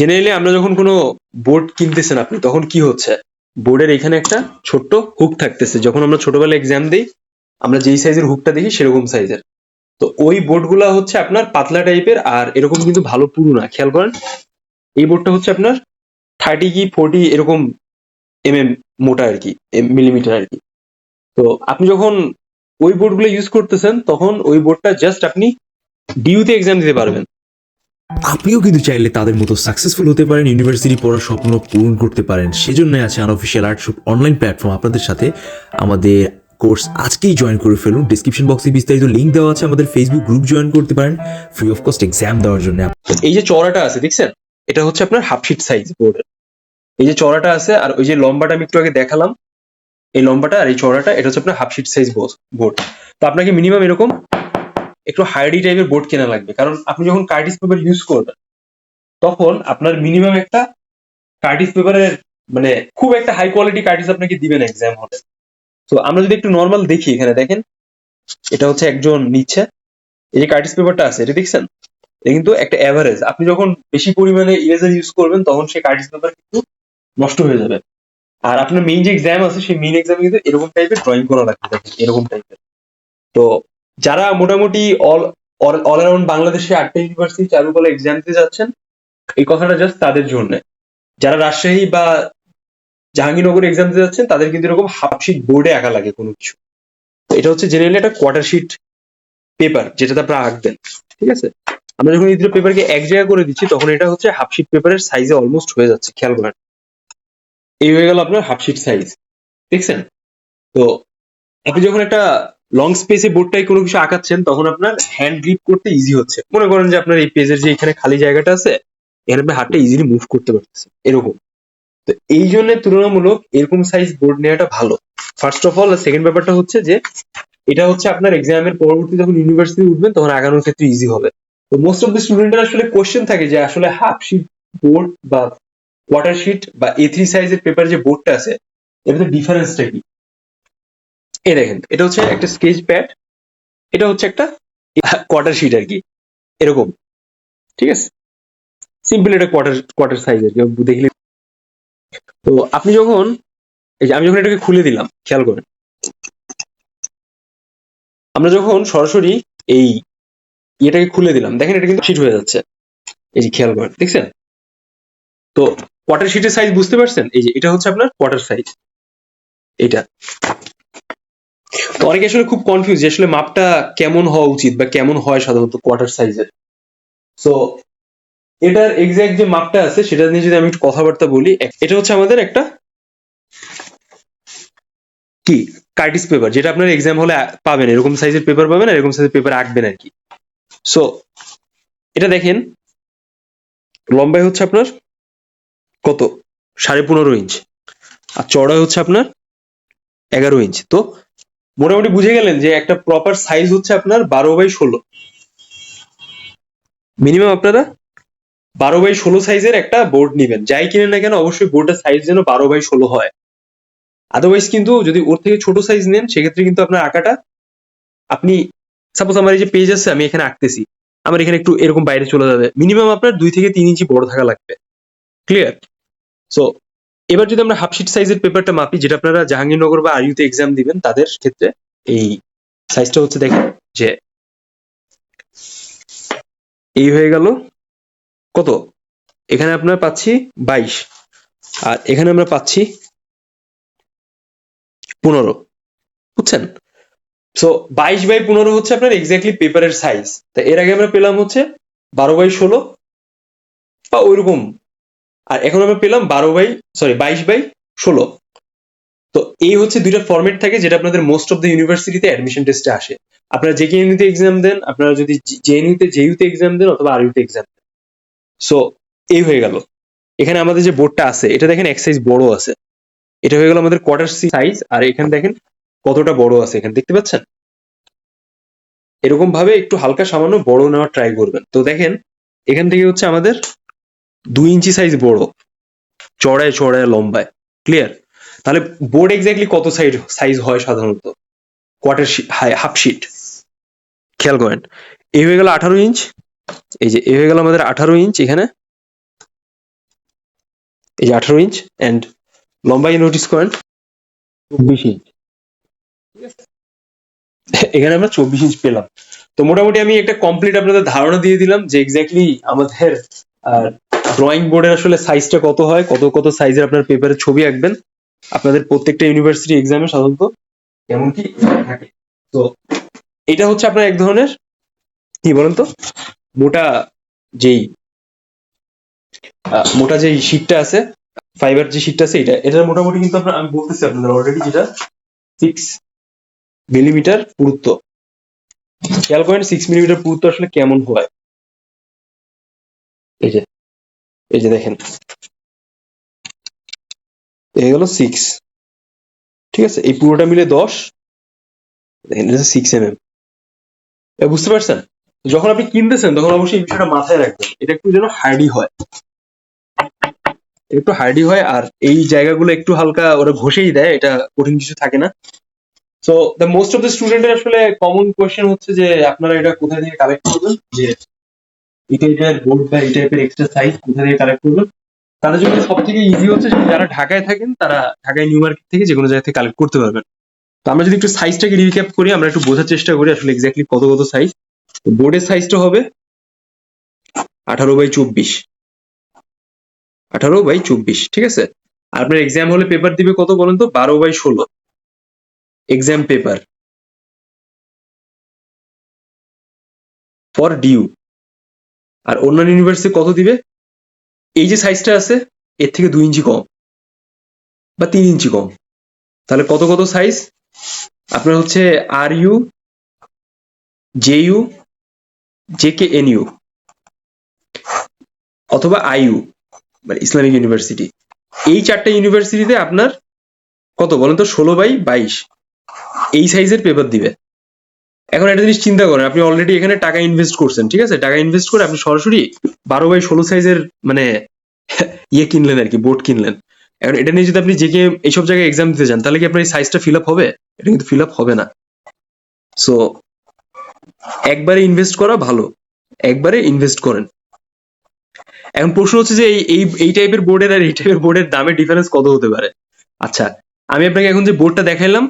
Generally আমরা যখন কোনো বোর্ড কিনতেছেন আপনি, তখন কি হচ্ছে? বোর্ডের এখানে একটা ছোট্ট হুক থাকতেছে। যখন আমরা ছোটবেলায় এক্সাম দিই, আমরা যেই সাইজের হুকটা দেখি সেরকম সাইজের তো ওই বোর্ডগুলো হচ্ছে আপনার পাতলা টাইপের আর এরকম কিন্তু ভালো পুরু না খেয়াল করেন, এই বোর্ডটা হচ্ছে আপনার থার্টি কি ফোর্টি এরকম এম এম মোটা আর কি মিলিমিটার আর কি। তো আপনি যখন ওই বোর্ডগুলো ইউজ করতেছেন, তখন ওই বোর্ডটা জাস্ট আপনি ডিউতে এক্সাম দিতে পারবেন। আপনিও কিন্তু চাইলে তাদের মতো সাকসেসফুল হতে পারেন ইউনিভার্সিটি পড়ার স্বপ্ন পূরণ করতে পারেন। সেজন্য আছে আনঅফিসিয়াল আর্টশপ অনলাইন প্ল্যাটফর্ম আপনাদের সাথে আমাদের কোর্স আজকেই জয়েন করে ফেলুন। ডিসক্রিপশন বক্সে বিস্তারিত লিঙ্ক দেওয়া আছে আমাদের ফেসবুক গ্রুপ জয়েন করতে পারেন। ফ্রি অফ কস্ট এক্সাম দেওয়ার জন্য। এই যে চড়াটা আছে, দেখছেন? এটা হচ্ছে আপনার হাফ শিট সাইজ বোর্ডের এই যে চড়াটা আছে, আর ওই যে লম্বাটা আমি একটু আগে দেখালাম, এই লম্বাটা আর এই চড়াটা এটা হচ্ছে আপনার হাফ শিট সাইজ বোর্ড তো আপনাকে মিনিমাম এরকম একটু হাইডি টাইপের বোর্ড কেনা লাগবে। কারণ আপনি যখন কার্টিস পেপার ইউজ করবেন, তখন আপনার মিনিমাম একটা কার্টিস পেপারের মানে খুব একটা হাই কোয়ালিটি কার্টিস আপনাকে দিবেন এক্সাম হলে তো আমরা যদি একটু নর্মাল দেখি এখানে, দেখেন, এটা হচ্ছে একজন নিচ্ছে। এই যে কার্টিস পেপারটা আছে, এটা দেখছেন? এটা কিন্তু একটা অ্যাভারেজ আপনি যখন বেশি পরিমাণে ইরেজার ইউজ করবেন, তখন সেই কার্টিস পেপার কিন্তু নষ্ট হয়ে যাবে। আর আপনার মেইন যে এক্সাম আছে, সেই মেইন এক্সামে কিন্তু এরকম টাইপের ড্রয়িং করা লাগবে এরকম টাইপের তো যারা মোটামুটি অল অল বাংলাদেশে আটটা ইউনিভার্সিটি চালু করে এক্সাম দিতে যাচ্ছেন, এই কথাটা জাস্ট তাদের জন্য। যারা রাজশাহী বা জাহাঙ্গীরনগর এক্সাম দিতে যাচ্ছেন, তাদের কিন্তু এরকম হাফ শিট বোর্ডে আঁকা লাগে কোনো কিছু। এটা হচ্ছে জেনারেলি একটা কোয়ার্টার শিট পেপার যেটাতে আপনারা আঁকবেন, ঠিক আছে? আমরা যখন এই দুটো পেপারকে এক জায়গা করে দিচ্ছি, তখন এটা হচ্ছে হাফ শিট পেপারের সাইজে অলমোস্ট হয়ে যাচ্ছে, খেয়াল করেন। এই হয়ে গেল আপনার হাফ শিট সাইজ দেখছেন? তো আপনি যখন একটা লং স্পেসে বোর্ডটাই কোনো কিছু আঁকাচ্ছেন, তখন আপনার হ্যান্ড গ্রিপ করতে ইজি হচ্ছে। মনে করেন যে আপনার এই পেজের যে এখানে খালি জায়গাটা আছে, এখানে আপনি হাতটা ইজিলি মুভ করতে পারতেছে এরকম। তো এই জন্য তুলনামূলক এরকম সাইজ বোর্ড নেওয়াটা ভালো। ফার্স্ট অফ অল সেকেন্ড ব্যাপারটা হচ্ছে যে, এটা হচ্ছে আপনার এক্সামের পরবর্তী যখন ইউনিভার্সিটি উঠবেন, তখন আগানোর ক্ষেত্রে ইজি হবে। তো মোস্ট অফ দ্য স্টুডেন্টের আসলে কোশ্চেন থাকে যে, আসলে হাফ শিট বোর্ড বা কোয়ার্টার শিট বা এ থ্রি সাইজের পেপার যে বোর্ডটা আছে এর মধ্যে ডিফারেন্সটা কি? এই দেখেন, এটা হচ্ছে একটা স্কেচ প্যাড এটা হচ্ছে একটা কোয়ার্টার শিট আর কি, এরকম, ঠিক আছে? সিম্পল এটা কোয়ার্টার কোয়ার্টার সাইজ আর কি, দেখলে। তো আপনি যখন, এই যে আমি যখন এটাকে খুলে দিলাম, খেয়াল করেন। আমরা যখন সরাসরি এই ইয়েটাকে খুলে দিলাম, দেখেন এটা কিন্তু শিট হয়ে যাচ্ছে। এই যে খেয়াল করেন, দেখছেন? তো কোয়ার্টার শিটের সাইজ বুঝতে পারছেন? এই যে এটা হচ্ছে আপনার কোয়ার্টার সাইজ এটা অনেকে আসলে খুব কনফিউজ যে আসলে মাপটা কেমন হওয়া উচিত বা কেমন হয় সাধারণত কোয়ার্টার সাইজের সো এটার এক্সাক্ট যে মাপটা আছে, সেটা নিয়ে যদি আমি একটু কথাবার্তা বলি এটা হচ্ছে আমাদের একটা কি? কার্টিস পেপার যেটা আপনার এক্সাম হলে পাবেন, এরকম সাইজের পেপার পাবেন এরকম সাইজের পেপার আঁকবেন আর কি। সো এটা দেখেন, লম্বাই হচ্ছে আপনার কত? সাড়ে পনেরো ইঞ্চ আর চড়াই হচ্ছে আপনার এগারো ইঞ্চ তো মোটামুটি বুঝে গেলেন যে একটা প্রপার সাইজ হচ্ছে আপনার বারো বাই ষোলো। মিনিমাম আপনারা বারো বাই ষোলো সাইজের একটা বোর্ড নিবেন। যাই কিনেন না কেন, অবশ্যই বোর্ডের সাইজ যেন বারো বাই ষোলো হয়। আদারওয়াইজ কিন্তু যদি ওর থেকে ছোট সাইজ নেন, সেক্ষেত্রে কিন্তু আপনার আঁকাটা আপনি সাপোজ আমার এই যে পেজ আছে, আমি এখানে আঁকতেছি। আমার এখানে একটু এরকম বাইরে চলে যাবে। মিনিমাম আপনার দুই থেকে তিন ইঞ্চি বড় থাকা লাগবে। ক্লিয়ার সো এবার যদি আমরা হাফ শিট সাইজের পেপারটা মাপি, যেটা আপনারা জাহাঙ্গীরনগর বা আইইউতে এক্সাম দিবেন, তাদের ক্ষেত্রে এই সাইজটা হচ্ছে দেখেন, যে এই হয়ে গেল কত? এখানে আপনার পাচ্ছি বাইশ, আর এখানে আমরা পাচ্ছি পনেরো, বুঝছেন? সো বাইশ বাই পনেরো হচ্ছে আপনার এক্স্যাক্টলি পেপারের সাইজ তা এর আগে আমরা পেলাম হচ্ছে বারো বাই ষোলো, বা ওইরকম আর এখন আমরা পেলাম বারো বাই সরি বাইশ বাই ষোলো। তো এই হচ্ছে দুইটা ফরম্যাট থাকে যেটা আপনাদের মোস্ট অফ দ্য ইউনিভার্সিটিতে অ্যাডমিশন টেস্টে আসে। আপনারা যে কেএনইউতে এক্সাম দেন, আপনারা যদি জেএনইউতে জেইউতে এক্সাম দেন অথবা আর আরইউতে এক্সাম দেন। সো এই হয়ে গেল। এখানে আমাদের যে বোর্ডটা আছে, এটা দেখেন এক সাইজ বড় আছে। এটা হয়ে গেল আমাদের কোয়ার্টার সি সাইজ আর এখানে দেখেন কতটা বড় আছে এখানে, দেখতে পাচ্ছেন? এরকম ভাবে একটু হালকা সামান্য বড় নেওয়ার ট্রাই করবেন। তো দেখেন, এখান থেকে হচ্ছে আমাদের দুই ইঞ্চি সাইজ বড়। চড়ায় চড়ায় লম্বায়। ক্লিয়ার তাহলে বোর্ড এক্স্যাক্টলি কত সাইজ সাইজ হয় সাধারণত? কোয়ার্টার হাফ শিট খেয়াল করেন। এই হয়ে গেল আঠারো ইঞ্চ এই যে এই হয়ে গেল আমাদের আঠারো ইঞ্চ এখানে। এই যে আঠারো ইঞ্চ অ্যান্ড লম্বাই নোটিস করেন। চব্বিশ ইঞ্চ এখানে আমরা চব্বিশ ইঞ্চ পেলাম। তো মোটামুটি আমি একটা কমপ্লিট আপনাদের ধারণা দিয়ে দিলাম যে এক্স্যাক্টলি আমাদের ড্রয়িং বোর্ডের আসলে সাইজটা কত হয়, কত কত সাইজের আপনার পেপারে ছবি আঁকবেন, আপনাদের প্রত্যেকটা ইউনিভার্সিটি এক্সামে সাধারণত কেমন কি থাকে। তো এটা হচ্ছে আপনার এক ধরনের, কি বলেন তো? মোটা যেই মোটা যেই শীটটা আছে ফাইবার যে শীটটা আছে, এটা, এটার মোটামুটি কিন্তু আপনার, আমি বলতেছি আপনাদের অলরেডি যেটা সিক্স মিলিমিটার পুরুত্ব। খেয়াল করেন সিক্স মিলিমিটার পুরুত্ব আসলে কেমন হয়? এই যে দেখেন। এই গেল সিক্স ঠিক আছে? এই পুরোটা মিলে দশ। দেখেন, এটা সিক্স এম এম বুঝতে পারছেন? যখন আপনি কিনতেছেন, তখন অবশ্যই এই বিষয়টা মাথায় রাখবেন। এটা একটু যেন হার্ডি হয়। একটু হার্ডি হয়, আর এই জায়গাগুলো একটু হালকা ওরা ঘষেই দেয়, এটা কঠিন কিছু থাকে না। So the most of the স্টুডেন্টের আসলে কমন কোয়েশ্চেন হচ্ছে যে, আপনারা এটা কোথায় থেকে কালেক্ট করবেন? যে বোর্ড বা এই টাইপের এক্সট্রা সাইজ কোথা কালেক্ট করবেন তাদের জন্য সব থেকে ইজি হচ্ছে যারা ঢাকায় থাকেন, তারা ঢাকায় নিউ মার্কেট থেকে যে কোনো জায়গা থেকে কালেক্ট করতে পারবেন। তো আমরা যদি একটু সাইজটাকে রিক্যাপ করি, আমরা একটু বোঝার চেষ্টা করি আসলে এক্স্যাক্টলি কত কত সাইজ তো বোর্ডের সাইজটা হবে আঠারো বাই চব্বিশ। আঠারো বাই চব্বিশ, ঠিক আছে? আপনার এক্সাম হলে পেপার দিবে কত বলেন তো? বারো বাই ষোলো। এক্সাম পেপার ফর ডিউ আর অন্যান্য ইউনিভার্সিটি কত দিবে? এই যে সাইজটা আছে, এর থেকে দুই ইঞ্চি কম বা তিন ইঞ্চি কম। তাহলে কত কত সাইজ আপনার হচ্ছে R U J U J K N U অথবা আইইউ মানে ইসলামিক ইউনিভার্সিটি এই চারটা ইউনিভার্সিটিতে আপনার কত বলেন তো? ষোলো বাই বাইশ। এই সাইজের পেপার দিবে। এখন একটা জিনিস চিন্তা করেন, আপনি অলরেডি এখানে টাকা ইনভেস্ট করছেন, ঠিক আছে? টাকা ইনভেস্ট করে আপনি সরাসরি বারো বাই ষোলো সাইজের মানে ইয়ে কিনলেন আর কি বোর্ড কিনলেন। এখন এটা নিয়ে যদি আপনি যে কে এইসব জায়গায় এক্সাম দিতে চান তাহলে কি আপনার এই সাইজটা ফিল আপ হবে? এটা কিন্তু ফিল আপ হবে না। সো একবারে ইনভেস্ট করা ভালো, একবারে ইনভেস্ট করেন। এখন প্রশ্ন হচ্ছে যে এই এই টাইপের বোর্ডের আর এই টাইপের বোর্ডের দামের ডিফারেন্স কত হতে পারে? আচ্ছা আমি আপনাকে এখন যে বোর্ডটা দেখাইলাম,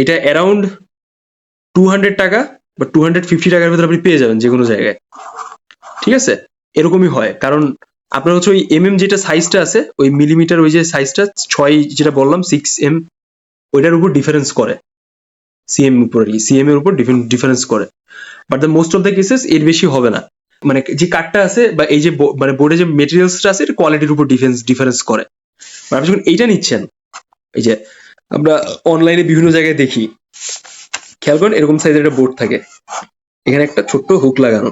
এটা অ্যারাউন্ড টু হান্ড্রেড টাকা বা টু হান্ড্রেড ফিফটি টাকার ভিতরে আপনি পেয়ে যাবেন যে কোনো জায়গায়। ঠিক আছে? এরকমই হয়। কারণ আপনার হচ্ছে ওই এম এম যেটা সাইজটা আছে, ওই মিলিমিটার ওই যে সাইজটা ছয় যেটা বললাম সিক্স এম ওইটার উপর ডিফারেন্স করে। সিএম উপর আর কি। সিএম এর উপর ডিফারেন্স করে। But the most of the cases এর বেশি হবে না। মানে যে কাঠটা আছে বা এই যে মানে বোর্ডে যে মেটেরিয়ালসটা আছে এটা কোয়ালিটির উপর ডিফারেন্স ডিফারেন্স করে। আপনি যখন এইটা নিচ্ছেন, এই যে আমরা অনলাইনে বিভিন্ন জায়গায় দেখি খেয়াল করেন, এরকম সাইজের একটা বোর্ড থাকে। এখানে একটা ছোট্ট হুক লাগানো।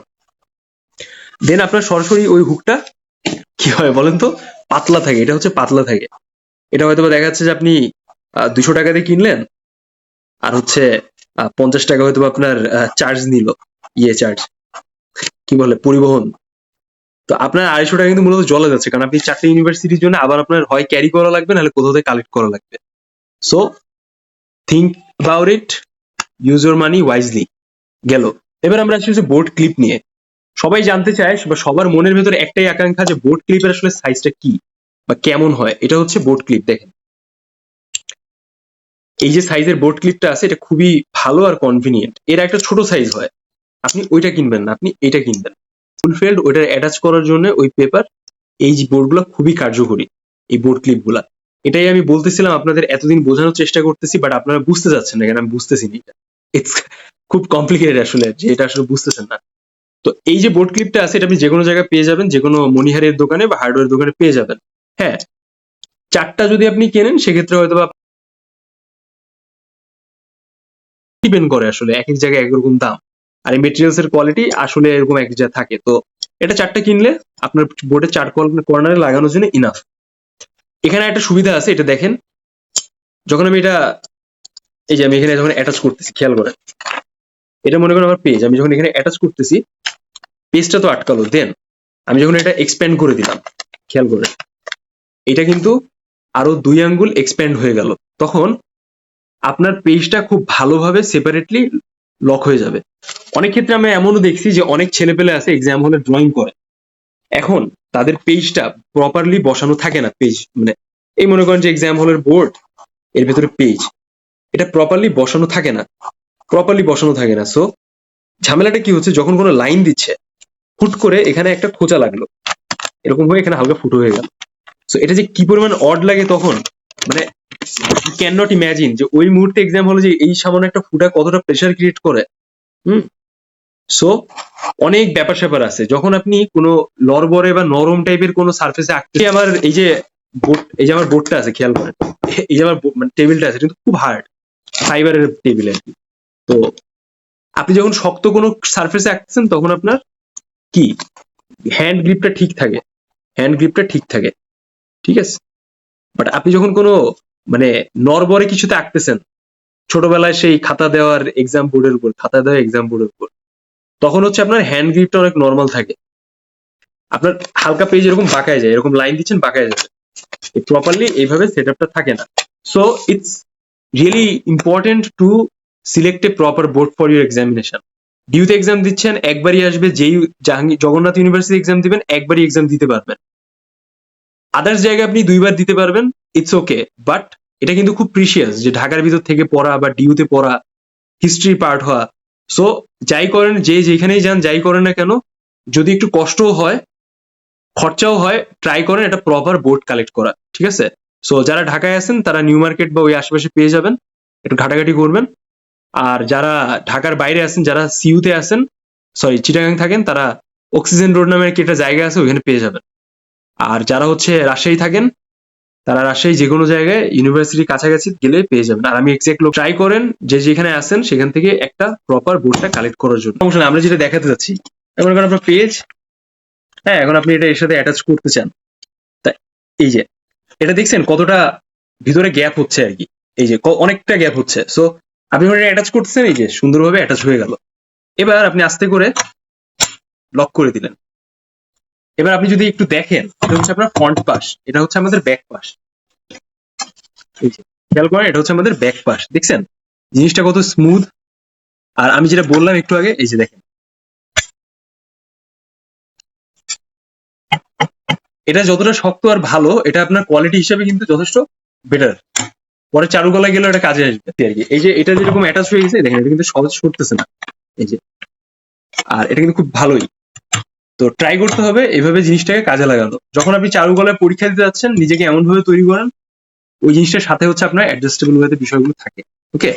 দেন আপনার সরাসরি ওই হুকটা কি হয় বলেন তো? পাতলা থাকে, এটা হচ্ছে পাতলা থাকে। এটা হয়তো দেখা যাচ্ছে যে আপনি দুশো টাকা দিয়ে কিনলেন, আর হচ্ছে পঞ্চাশ টাকা হয়তো আপনার চার্জ নিল ইয়ে চার্জ কি বলে, পরিবহন। তো আপনার আড়াইশো টাকা কিন্তু মূলত জলে যাচ্ছে, কারণ আপনি চারটে ইউনিভার্সিটির জন্য আবার আপনার হয় ক্যারি করা লাগবে, নাহলে কোথাও থেকে কালেক্ট করা লাগবে। So think about it use your money wisely গেল। এবার আমরা আসছি বোর্ড ক্লিপ নিয়ে। সবাই জানতে চায় বা সবার মনের ভেতরে একটাই আকাঙ্ক্ষা যে বোর্ড ক্লিপের আসলে সাইজটা কি বা কেমন হয়। এটা হচ্ছে বোর্ড ক্লিপ দেখেন। এই যে সাইজের বোর্ড ক্লিপটা আছে, এটা খুবই ভালো আর কনভিনিয়েন্ট এর একটা ছোট সাইজ হয়। আপনি ওইটা কিনবেন না, আপনি এটা কিনবেন। ফুলফিল্ড ওইটা অ্যাটাচ করার জন্য ওই পেপার এই যে বোর্ডগুলো খুবই কার্যকরী, এই বোর্ড ক্লিপগুলা এটাই আমি বলতেছিলাম, আপনাদের এতদিন বোঝানোর চেষ্টা করতেছি বাট আপনারা বুঝতে যাচ্ছেন না, কেন আমি বুঝতেছি না এটা। It's খুব কমপ্লিকেটেড আসলে, যে এটা আসলে বুঝতেছেন না। তো এই যে বোর্ড ক্লিপটা আছে, এটা আপনি যে কোনো জায়গায় পেয়ে যাবেন যে কোনো মনিহারের দোকানে বা হার্ডওয়্যার দোকানে পেয়ে যাবেন। হ্যাঁ চারটা যদি আপনি কেনেন, সেক্ষেত্রে হয়তো বা ডিপেন্ড করে আসলে, এক এক জায়গায় একরকম দাম। আর এই মেটেরিয়ালস এর কোয়ালিটি আসলে এরকম এক জায়গায় থাকে। তো এটা চারটা কিনলে আপনার বোর্ডে চার কর্নারে লাগানোর জন্য ইনাফ এখানে একটা সুবিধা আছে, এটা দেখেন। যখন আমি এটা এই যে আমি এখানে যখন অ্যাটাচ করতেছি, খেয়াল করেন। এটা মনে করেন আমার পেজ আমি যখন এখানে অ্যাটাচ করতেছি পেজটা তো আটকালো দেন আমি যখন এটা এক্সপ্যান্ড করে দিলাম, খেয়াল করে এটা কিন্তু আরও দুই আঙ্গুল এক্সপ্যান্ড হয়ে গেল। তখন আপনার পেজটা খুব ভালোভাবে সেপারেটলি লক হয়ে যাবে। অনেক ক্ষেত্রে আমি এমনও দেখছি যে অনেক ছেলেপেলে আছে এক্সাম হলে ড্রয়িং করে। এখন তাদের পেজটা প্রপারলি বসানো থাকে না পেজ মানে এই মনে করেন যে এক্সাম হলের বোর্ড এর ভেতরে পেজ এটা প্রপারলি বসানো থাকে না। প্রপারলি বসানো থাকে না। সো ঝামেলাটা কি হচ্ছে? যখন কোনো লাইন দিচ্ছে ফুট করে এখানে একটা খোঁচা লাগল। এরকম হয়ে এখানে হালকা ফুটো হয়ে গেল। সো এটা যে কি পরিমাণ অড লাগে তখন মানে ক্যান নট ইম্যাজিন যে ওই মুহূর্তে এক্সাম হলে যে এই সামান্য একটা ফুটা কতটা প্রেশার ক্রিয়েট করে। হুম? সো অনেক ব্যাপার স্যাপার আছে। যখন আপনি কোনো লরবরে বা নরম টাইপের কোনো সার্ফেসে আঁকতে আমার এই যে বোর্ড এই যে আমার বোর্ডটা আছে, খেয়াল করেন। এই যে আমার মানে টেবিলটা আছে, কিন্তু খুব হার্ড ফাইবারের টেবিল। আর কি তো আপনি যখন শক্ত কোনো সার্ফেসে আঁকতেছেন, তখন আপনার কি? হ্যান্ড গ্রিপটা ঠিক থাকে। হ্যান্ড গ্রিপটা ঠিক থাকে। ঠিক আছে? বাট আপনি যখন কোনো মানে নরবরে কিছুতে আঁকতেছেন, ছোটবেলায় সেই খাতা দেওয়ার এক্সাম বোর্ডের উপর, খাতা দেওয়া এক্সাম বোর্ডের উপর, তখন হচ্ছে আপনার হ্যান্ড গ্রিপটা অনেক নর্মাল থাকে। আপনার হালকা পেজ এরকম বাঁকায় যায়, এরকম লাইন দিচ্ছেন, বাঁকায় যাবে প্রপারলি এইভাবে সেট আপটা থাকে না। So it's really important to select a proper board for your examination ডিউতে exam দিচ্ছেন, একবারই আসবে, যেই জাহাঙ্গীর জগন্নাথ ইউনিভার্সিটি এক্সাম দিবেন, একবারই এক্সাম দিতে পারবেন। আদার্স জায়গায় আপনি দুইবার দিতে পারবেন ইটস ওকে বাট এটা কিন্তু খুব প্রিশিয়াস যে ঢাকার ভিতর থেকে পড়া বা ডিউতে পড়া হিস্ট্রি পার্ট হওয়া। সো যাই করেন, যে যেখানেই যান, যাই করেন না কেন, যদি একটু কষ্টও হয়, খরচাও হয় ট্রাই করেন এটা প্রপার বোর্ড কালেক্ট করা, ঠিক আছে? সো যারা ঢাকায় আছেন, তারা নিউ মার্কেট বা ওই আশেপাশে পেয়ে যাবেন। একটু ঘাটাঘাটি করবেন। আর যারা ঢাকার বাইরে আছেন, যারা সিউতে আছেন সরি চিটাগাং থাকেন, তারা অক্সিজেন রোড নামের কি একটা জায়গা আছে, ওইখানে পেয়ে যাবেন। আর যারা হচ্ছে রাজশাহী থাকেন, তারা রাজশাহী যে কোনো জায়গায় ইউনিভার্সিটির কাছাকাছি গেলে পেয়ে যাবেন। আর আমি এক্সাক্ট লোক ট্রাই করেন যে যেখানে আসেন সেখান থেকে একটা প্রপার বোর্ডটা কালেক্ট করার জন্য। সমস্যা আমরা যেটা দেখাতে যাচ্ছি, এখন আপনার পেজ হ্যাঁ এখন আপনি এটা এর সাথে অ্যাটাচ করতে চান। তা এই যে এটা দেখছেন কতটা ভিতরে গ্যাপ হচ্ছে আর কি। এই যে অনেকটা গ্যাপ হচ্ছে। সো আপনি যখন অ্যাটাচ করতেছেন, এই যে সুন্দরভাবে অ্যাটাচ হয়ে গেল। এবার আপনি আস্তে করে লক করে দিলেন। এবার আপনি যদি একটু দেখেন, এটা হচ্ছে আপনার ফ্রন্ট পাশ, এটা হচ্ছে আমাদের ব্যাক পাশ। খেয়াল করেন, এটা হচ্ছে আমাদের ব্যাক পাশ। দেখছেন? জিনিসটা কত স্মুথ আর আমি যেটা বললাম একটু আগে, এই যে দেখেন। এটা যতটা শক্ত আর ভালো, এটা আপনার কোয়ালিটি হিসাবে কিন্তু যথেষ্ট বেটার পরে চারু গলায় গেলেও এটা কাজে আসবে আর কি। এই যে এটা যেরকম অ্যাটাচ হয়ে গেছে, দেখেন, এটা কিন্তু সহজ সরতেছে না। এই যে, আর এটা কিন্তু খুব ভালোই। তো ট্রাই করতে হবে, এভাবে জিনিসটাকে কাজে লাগানো। যখন আপনি চারু গলায় পরীক্ষা দিতে যাচ্ছেন, নিজেকে এমন ভাবে তৈরি করেন, ওই জিনিসটার সাথে হচ্ছে আপনার অ্যাডজাস্টেবল ওয়েতে বিষয়গুলো থাকে। ওকে